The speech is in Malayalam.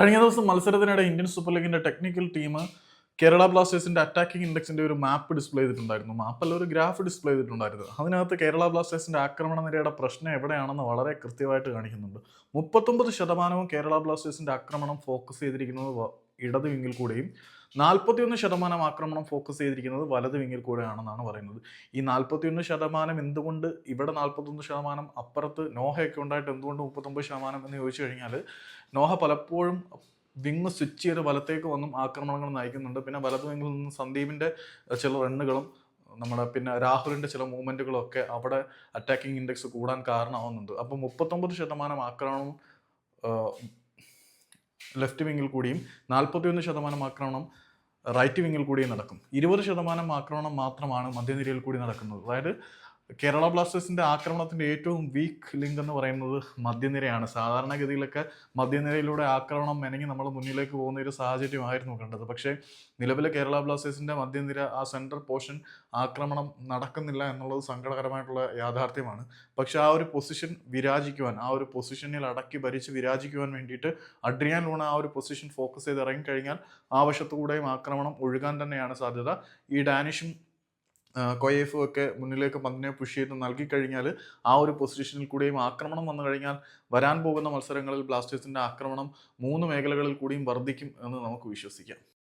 കഴിഞ്ഞ ദിവസം മത്സരത്തിനിടെ ഇന്ത്യൻ സൂപ്പർ ലീഗിന്റെ ടെക്നിക്കൽ ടീം കേരള ബ്ലാസ്റ്റേഴ്സിന്റെ അറ്റാക്കിംഗ് ഇൻഡെക്സിന്റെ ഒരു മാപ്പ് ഡിസ്പ്ലേ ചെയ്തിട്ടുണ്ടായിരുന്നു. മാപ്പല്ല ഒരു ഗ്രാഫ് ഡിസ്പ്ലേ ചെയ്തിട്ടുണ്ടായിരുന്നു. അതിനകത്ത് കേരള ബ്ലാസ്റ്റേഴ്സിന്റെ ആക്രമണ നിരയുടെ പ്രശ്നം എവിടെയാണെന്ന് വളരെ കൃത്യമായിട്ട് കാണിക്കുന്നുണ്ട്. മുപ്പത്തൊമ്പത് ശതമാനവും കേരള ബ്ലാസ്റ്റേഴ്സിന്റെ ആക്രമണം ഫോക്കസ് ചെയ്തിരിക്കുന്നത് ഇടത് വിങ്ങിൽ കൂടെയും നാൽപ്പത്തിയൊന്ന് ശതമാനം ആക്രമണം ഫോക്കസ് ചെയ്തിരിക്കുന്നത് വലത് വിങ്ങിൽ കൂടെയാണെന്നാണ് പറയുന്നത്. ഈ നാൽപ്പത്തിയൊന്ന് ശതമാനം എന്തുകൊണ്ട് ഇവിടെ നാൽപ്പത്തൊന്ന് ശതമാനം അപ്പുറത്ത് നോഹയൊക്കെ ഉണ്ടായിട്ട് എന്തുകൊണ്ട് മുപ്പത്തൊമ്പത് ശതമാനം എന്ന് ചോദിച്ചു കഴിഞ്ഞാൽ നോഹ പലപ്പോഴും വിങ് സ്വിച്ച് ചെയ്ത് വലത്തേക്ക് വന്നും ആക്രമണങ്ങൾ നയിക്കുന്നുണ്ട്. പിന്നെ വലത് വിങ്ങിൽ നിന്ന് സന്ദീപിന്റെ ചില റണ്ണുകളും നമ്മുടെ പിന്നെ രാഹുലിന്റെ ചില മൂവ്മെന്റുകളും ഒക്കെ അവിടെ അറ്റാക്കിംഗ് ഇൻഡെക്സ് കൂടാൻ കാരണമാവുന്നുണ്ട്. അപ്പോൾ മുപ്പത്തൊമ്പത് ശതമാനം ആക്രമണം ലെഫ്റ്റ് വിങ്ങിൽ കൂടിയും നാൽപ്പത്തിയൊന്ന് ശതമാനം ആക്രമണം റൈറ്റ് വിങ്ങിൽ കൂടിയും നടക്കും. ഇരുപത് ശതമാനം ആക്രമണം മാത്രമാണ് മധ്യനിരയിൽ കൂടി നടക്കുന്നത്. അതായത് കേരള ബ്ലാസ്റ്റേഴ്സിന്റെ ആക്രമണത്തിന്റെ ഏറ്റവും വീക്ക് ലിങ്ക് എന്ന് പറയുന്നത് മധ്യനിരയാണ്. സാധാരണഗതിയിലൊക്കെ മധ്യനിരയിലൂടെ ആക്രമണം മെനങ്ങി നമ്മൾ മുന്നിലേക്ക് പോകുന്ന ഒരു സാഹചര്യമായിരുന്നു കണ്ടത്. പക്ഷേ നിലവിലെ കേരള ബ്ലാസ്റ്റേഴ്സിന്റെ മധ്യനിര ആ സെൻട്രൽ പോർഷൻ ആക്രമണം നടക്കുന്നില്ല എന്നുള്ളത് സങ്കടകരമായിട്ടുള്ള യാഥാർത്ഥ്യമാണ്. പക്ഷെ ആ ഒരു പൊസിഷൻ വിരാജിക്കുവാൻ ആ ഒരു പൊസിഷനിൽ അടക്കി ഭരിച്ച് വിരാജിക്കുവാൻ വേണ്ടിയിട്ട് അഡ്രിയാൻ ലൂണ ആ ഒരു പൊസിഷൻ ഫോക്കസ് ചെയ്ത് ഇറങ്ങിക്കഴിഞ്ഞാൽ ആ വശത്തുകൂടെയും ആക്രമണം ഒഴുകാൻ തന്നെയാണ് സാധ്യത. ഈ ഡാനിഷും കൊയേഫും ഒക്കെ മുന്നിലേക്ക് പന്തിനെ പുഷ് ചെയ്ത് നൽകി കഴിഞ്ഞാൽ ആ ഒരു പൊസിഷനിൽ കൂടിയും ആക്രമണം വന്നു കഴിഞ്ഞാൽ വരാൻ പോകുന്ന മത്സരങ്ങളിൽ ബ്ലാസ്റ്റേഴ്സിന്റെ ആക്രമണം മൂന്ന് മേഖലകളിൽ കൂടിയും വർദ്ധിക്കും എന്ന് നമുക്ക് വിശ്വസിക്കാം.